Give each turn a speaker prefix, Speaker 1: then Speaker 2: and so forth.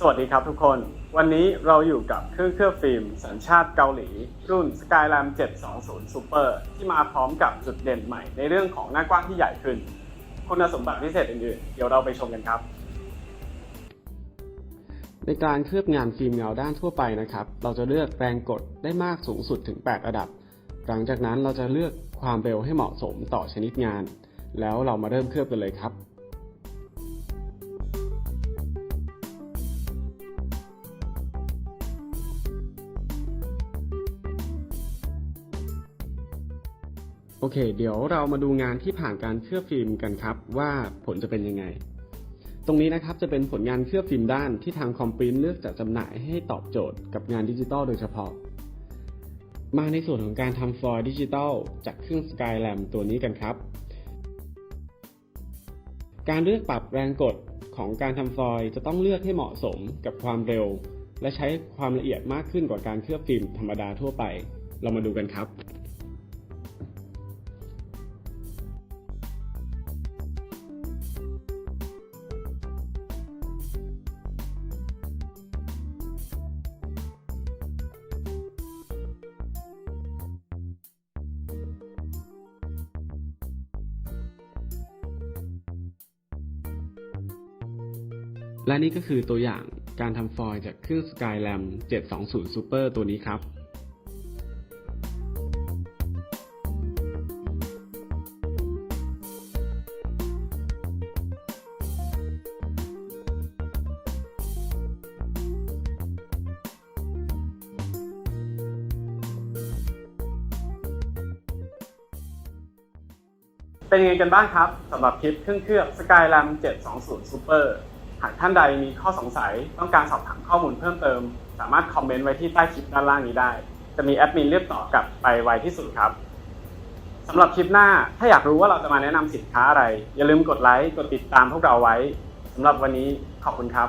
Speaker 1: สวัสดีครับทุกคน วันนี้เราอยู่กับเครื่องเคลือบฟิล์มสัญชาติเกาหลี รุ่น Skylam 720 Super ที่มาพร้อมกับจุดเด่นใหม่ในเรื่องของหน้ากว้างที่ใหญ่ขึ้น คุณสมบัติพิเศษอื่นๆ เดี๋ยวเราไปชมกันครับ
Speaker 2: ในการเคลือบงานฟิล์มเงาด้านทั่วไปนะครับ เราจะเลือกแรงกดได้มากสูงสุดถึง 8 ระดับ หลังจากนั้นเราจะเลือกความเร็วให้เหมาะสมต่อชนิดงาน แล้วเรามาเริ่มเคลือบกันเลยครับ โอเค เดี๋ยวเรามาดูงานที่ผ่านการเคลือบฟิล์มกันครับ ว่าผลจะเป็นยังไง ตรงนี้นะครับจะเป็นผลงานเคลือบฟิล์มด้านที่ทางคอมปรินเลือกจัดจำหน่ายให้ตอบโจทย์กับงานดิจิตอลโดยเฉพาะ มาในส่วนของการทำฟอยล์ดิจิตอลจากเครื่อง Skylam ตัวนี้กันครับ การเลือกปรับแรงกดของการทำฟอยล์จะต้องเลือกให้เหมาะสมกับความเร็ว และใช้ความละเอียดมากขึ้นกว่าการเคลือบฟิล์มธรรมดาทั่วไป เรามาดูกันครับ และนี่ก็คือตัวอย่างการทำฟอยล์จากเครื่อง Skylam 720 Super ตัวนี้ครับ
Speaker 1: เป็นยังไงกันบ้างครับสำหรับคลิปเครื่องเคลือบ Skylam 720 Super ากท่านใดมีข้อสงสัยต้องการสอบถามข้อมูลเพิ่มเติม สามารถคอมเมนต์ไว้ที่ใต้คลิปด้านล่างนี้ได้ จะมีแอดมินเรียบตอบกลับไปไวที่สุดครับสำหรับคลิปหน้าถ้าอยากรู้ว่าเราจะมาแนะนำสินค้าอะไร อย่าลืมกดไลค์กดติดตามพวกเราไว้สำหรับวันนี้ขอบคุณครับ